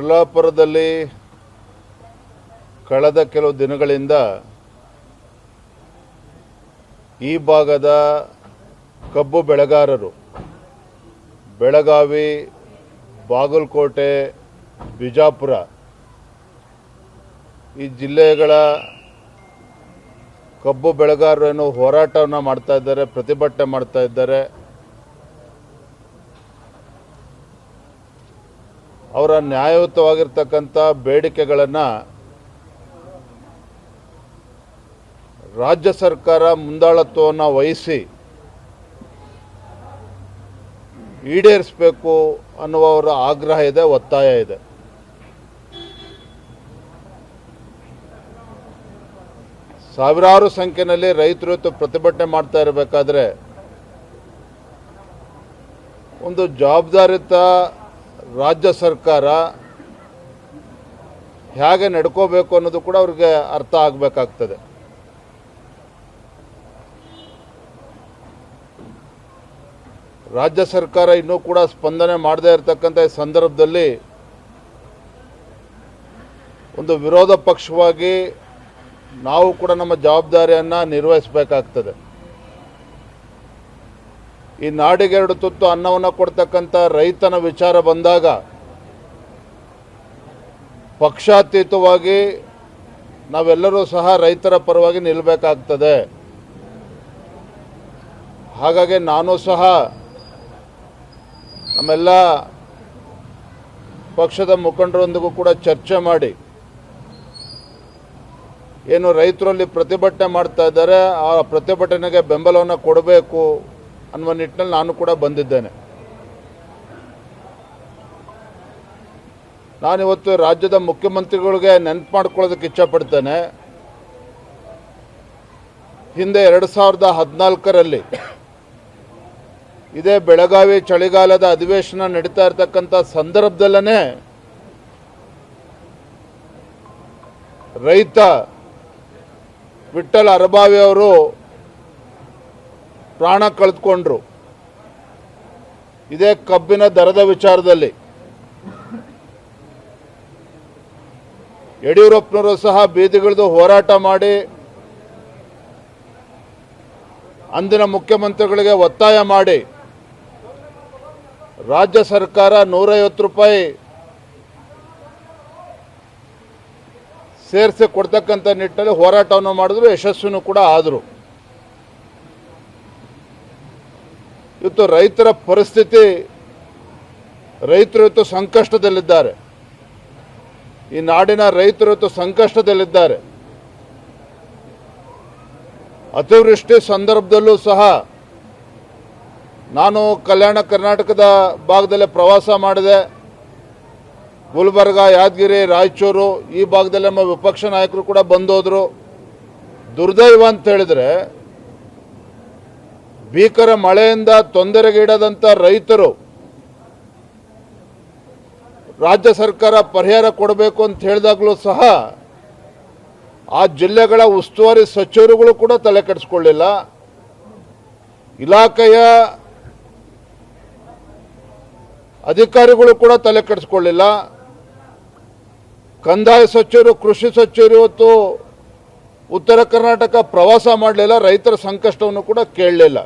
ದೊಡ್ಡಬಳ್ಳಾಪುರದಲ್ಲಿ ಕಳೆದ ಕೆಲವು ದಿನಗಳಿಂದ ಈ ಭಾಗದ ಕಬ್ಬು ಬೆಳೆಗಾರರು, ಬೆಳಗಾವಿ, ಬಾಗಲಕೋಟೆ, ಬಿಜಾಪುರ ಈ ಜಿಲ್ಲೆಗಳ ಕಬ್ಬು ಬೆಳೆಗಾರರು ಏನೋ ಹೋರಾಟವನ್ನು ಮಾಡ್ತಾ ಇದ್ದಾರೆ, ಪ್ರತಿಭಟನೆ ಮಾಡ್ತಾ ಇದ್ದಾರೆ. ಅವರ ನ್ಯಾಯಯುತವಾಗಿರ್ತಕ್ಕಂಥ ಬೇಡಿಕೆಗಳನ್ನು ರಾಜ್ಯ ಸರ್ಕಾರ ಮುಂದಾಳತ್ವವನ್ನು ವಹಿಸಿ ಈಡೇರಿಸಬೇಕು ಅನ್ನುವವರ ಆಗ್ರಹ ಇದೆ, ಒತ್ತಾಯ ಇದೆ. ಸಾವಿರಾರು ಸಂಖ್ಯೆಯಲ್ಲಿ ರೈತರು ಇವತ್ತು ಪ್ರತಿಭಟನೆ ಮಾಡ್ತಾ ಇರಬೇಕಾದ್ರೆ ಒಂದು ಜವಾಬ್ದಾರಿತ ರಾಜ್ಯ ಸರ್ಕಾರ ಹೇಗೆ ನಡ್ಕೋಬೇಕು ಅನ್ನೋದು ಕೂಡ ಅವ್ರಿಗೆ ಅರ್ಥ ಆಗಬೇಕಾಗ್ತದೆ. ರಾಜ್ಯ ಸರ್ಕಾರ ಇನ್ನೂ ಕೂಡ ಸ್ಪಂದನೆ ಮಾಡದೇ ಇರತಕ್ಕಂಥ ಸಂದರ್ಭದಲ್ಲಿ ಒಂದು ವಿರೋಧ ಪಕ್ಷವಾಗಿ ನಾವು ಕೂಡ ನಮ್ಮ ಜವಾಬ್ದಾರಿಯನ್ನು ನಿರ್ವಹಿಸಬೇಕಾಗ್ತದೆ. ಈ ನಾಡಿಗೆ ಎರಡು ತುತ್ತು ಅನ್ನವನ್ನು ಕೊಡ್ತಕ್ಕಂಥ ರೈತನ ವಿಚಾರ ಬಂದಾಗ ಪಕ್ಷಾತೀತವಾಗಿ ನಾವೆಲ್ಲರೂ ಸಹ ರೈತರ ಪರವಾಗಿ ನಿಲ್ಲಬೇಕಾಗ್ತದೆ ಹಾಗಾಗಿ ನಾನು ಸಹ ನಮ್ಮೆಲ್ಲ ಪಕ್ಷದ ಮುಖಂಡರೊಂದಿಗೂ ಕೂಡ ಚರ್ಚೆ ಮಾಡಿ ಏನು ರೈತರಲ್ಲಿ ಪ್ರತಿಭಟನೆ ಮಾಡ್ತಾ ಇದ್ದಾರೆ, ಆ ಪ್ರತಿಭಟನೆಗೆ ಬೆಂಬಲವನ್ನು ಕೊಡಬೇಕು ಅನ್ನುವ ನಿಟ್ಟಿನಲ್ಲಿ ನಾನು ಕೂಡ ಬಂದಿದ್ದೇನೆ. ನಾನಿವತ್ತು ರಾಜ್ಯದ ಮುಖ್ಯಮಂತ್ರಿಗಳಿಗೆ ನೆನಪು ಮಾಡ್ಕೊಳ್ಳೋದಕ್ಕೆ ಇಚ್ಛಪಡ್ತೇನೆ. ಹಿಂದೆ ಎರಡು ಸಾವಿರದ ಹದಿನಾಲ್ಕರಲ್ಲಿ ಇದೇ ಬೆಳಗಾವಿ ಚಳಿಗಾಲದ ಅಧಿವೇಶನ ನಡೀತಾ ಇರತಕ್ಕಂಥ ಸಂದರ್ಭದಲ್ಲೇ ರೈತ ವಿಠಲ್ ಅರಬಾವಿ ಅವರು ಪ್ರಾಣ ಕಳೆದುಕೊಂಡ್ರು. ಇದೇ ಕಬ್ಬಿನ ದರದ ವಿಚಾರದಲ್ಲಿ. ಯಡಿಯೂರಪ್ಪನವರು ಸಹ ಬೀದಿಗಿಳಿದು ಹೋರಾಟ ಮಾಡಿ ಅಂದಿನ ಮುಖ್ಯಮಂತ್ರಿಗಳಿಗೆ ಒತ್ತಾಯ ಮಾಡಿ ರಾಜ್ಯ ಸರ್ಕಾರ ನೂರೈವತ್ತು ರೂಪಾಯಿ ಸೇರಿಸಿ ಕೊಡ್ತಕ್ಕಂಥ ನಿಟ್ಟಿನಲ್ಲಿ ಹೋರಾಟವನ್ನು ಮಾಡಿದ್ರು, ಯಶಸ್ವಿನೂ ಕೂಡ ಆದರು. ಇವತ್ತು ರೈತರ ಪರಿಸ್ಥಿತಿ, ರೈತರು ಇವತ್ತು ಸಂಕಷ್ಟದಲ್ಲಿದ್ದಾರೆ. ಈ ನಾಡಿನ ರೈತರು ಇವತ್ತು ಸಂಕಷ್ಟದಲ್ಲಿದ್ದಾರೆ. ಅತಿವೃಷ್ಟಿ ಸಂದರ್ಭದಲ್ಲೂ ಸಹ ನಾನು ಕಲ್ಯಾಣ ಕರ್ನಾಟಕದ ಭಾಗದಲ್ಲಿ ಪ್ರವಾಸ ಮಾಡಿದೆ. ಗುಲ್ಬರ್ಗ, ಯಾದಗಿರಿ, ರಾಯಚೂರು ಈ ಭಾಗದಲ್ಲಿ ನಮ್ಮ ವಿಪಕ್ಷ ನಾಯಕರು ಕೂಡ ಬಂದೋದ್ರು. ದುರ್ದೈವ ಅಂತ ಹೇಳಿದ್ರೆ ಭೀಕರ ಮಳೆಯಿಂದ ತೊಂದರೆಗೀಡಾದಂಥ ರೈತರು ರಾಜ್ಯ ಸರ್ಕಾರ ಪರಿಹಾರ ಕೊಡಬೇಕು ಅಂತ ಹೇಳಿದಾಗಲೂ ಸಹ ಆ ಜಿಲ್ಲೆಗಳ ಉಸ್ತುವಾರಿ ಸಚಿವರುಗಳು ಕೂಡ ತಲೆ ಕೆಡಿಸ್ಕೊಳ್ಳಿಲ್ಲ. ಇಲಾಖೆಯ ಅಧಿಕಾರಿಗಳು ಕೂಡ ತಲೆ ಕೆಡಿಸ್ಕೊಳ್ಳಿಲ್ಲ. ಕಂದಾಯ ಸಚಿವರು, ಕೃಷಿ ಸಚಿವರು ಇವತ್ತು ಉತ್ತರ ಕರ್ನಾಟಕ ಪ್ರವಾಸ ಮಾಡಲಿಲ್ಲ. ರೈತರ ಸಂಕಷ್ಟವನ್ನು ಕೂಡ ಕೇಳಲಿಲ್ಲ.